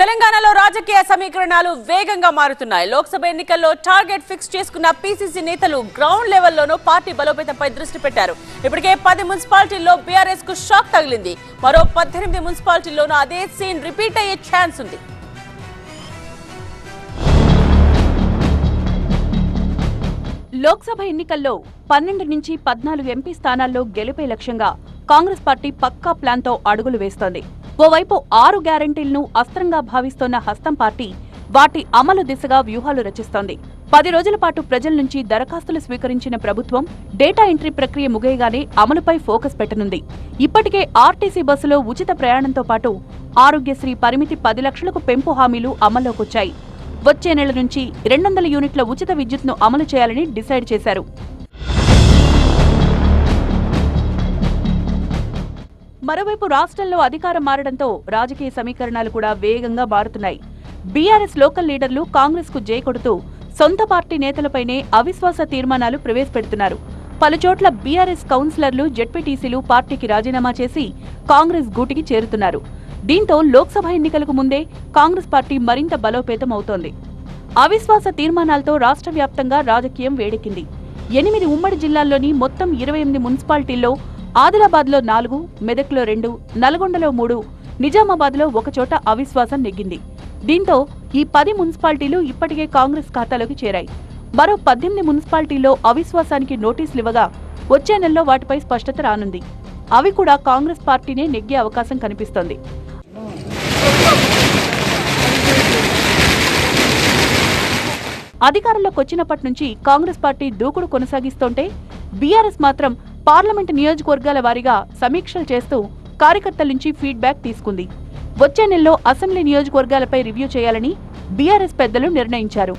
తెలంగాణలో రాజకీయ సమీకరణాలు వేగంగా మారుతున్నాయి. లోక్సభ ఎన్నికల్లో టార్గెట్ ఫిక్స్ చేసుకున్న పీసీసీ నేతలు గ్రౌండ్ లెవెల్లోనూ పార్టీ బలోపేతంపై దృష్టి పెట్టారు. ఇప్పటికే పది మున్సిపాలిటీల్లో బీఆర్ఎస్కు షాక్ తగిలింది. మరో పద్దెనిమిది మున్సిపాలిటీల్లోనూ అదే సీన్ రిపీట్ అయ్యే ఛాన్స్ ఉంది. లోక్సభ ఎన్నికల్లో పన్నెండు నుంచి పద్నాలుగు ఎంపీ స్థానాల్లో గెలుపే లక్ష్యంగా కాంగ్రెస్ పార్టీ పక్కా ప్లాన్తో అడుగులు వేస్తోంది. ఓవైపు ఆరు గ్యారంటీలను అస్త్రంగా భావిస్తోన్న హస్తం పార్టీ వాటి అమలు దిశగా వ్యూహాలు రచిస్తోంది. పది రోజుల పాటు ప్రజల నుంచి దరఖాస్తులు స్వీకరించిన ప్రభుత్వం డేటా ఎంట్రీ ప్రక్రియ ముగియగానే అమలుపై ఫోకస్ పెట్టనుంది. ఇప్పటికే ఆర్టీసీ బస్సులో ఉచిత ప్రయాణంతో పాటు ఆరోగ్యశ్రీ పరిమితి పది లక్షలకు పెంపు హామీలు అమల్లోకొచ్చాయి. వచ్చే నెల నుంచి రెండు వందల యూనిట్ల ఉచిత విద్యుత్ను అమలు చేయాలని డిసైడ్ చేశారు. మరోవైపు రాష్ట్రంలో అధికారం మారడంతో రాజకీయ సమీకరణాలు కూడా వేగంగా మారుతున్నాయి. బీఆర్ఎస్ లోకల్ లీడర్లు కాంగ్రెస్కు జయకొడుతూ సొంత పార్టీ నేతలపైనే అవిశ్వాస తీర్మానాలు ప్రవేశపెడుతున్నారు. పలుచోట్ల బీఆర్ఎస్ కౌన్సిలర్లు జెడ్పీటీసీలు పార్టీకి రాజీనామా చేసి కాంగ్రెస్ గూటికి చేరుతున్నారు. దీంతో లోక్సభ ఎన్నికలకు ముందే కాంగ్రెస్ పార్టీ మరింత బలోపేతం అవుతోంది. అవిశ్వాస తీర్మానాలతో రాష్ట్ర వ్యాప్తంగా రాజకీయం వేడెక్కింది. ఎనిమిది ఉమ్మడి జిల్లాల్లోని మొత్తం ఇరవై ఎనిమిది మున్సిపాలిటీల్లో ఆదిలాబాద్లో నాలుగు మెదక్లో రెండు నల్గొండలో మూడు నిజామాబాద్లో ఒకచోట అవిశ్వాసం నెగ్గింది. దీంతో ఈ పది మున్సిపాలిటీలు ఇప్పటికే కాంగ్రెస్ ఖాతాలోకి చేరాయి. మరో పద్దెనిమిది మున్సిపాలిటీల్లో అవిశ్వాసానికి నోటీసులు ఇవ్వగా వచ్చే నెలలో వాటిపై స్పష్టత రానుంది. అవి కూడా కాంగ్రెస్ పార్టీనే నెగ్గే అవకాశం కనిపిస్తోంది. అధికారంలోకి వచ్చినప్పటి నుంచి కాంగ్రెస్ పార్టీ దూకుడు కొనసాగిస్తుంటే బీఆర్ఎస్ మాత్రం పార్లమెంటు నియోజకవర్గాల వారీగా సమీక్షలు చేస్తూ కార్యకర్తల నుంచి ఫీడ్బ్యాక్ తీసుకుంది. వచ్చే నెలలో అసెంబ్లీ నియోజకవర్గాలపై రివ్యూ చేయాలని బీఆర్ఎస్ పెద్దలు నిర్ణయించారు.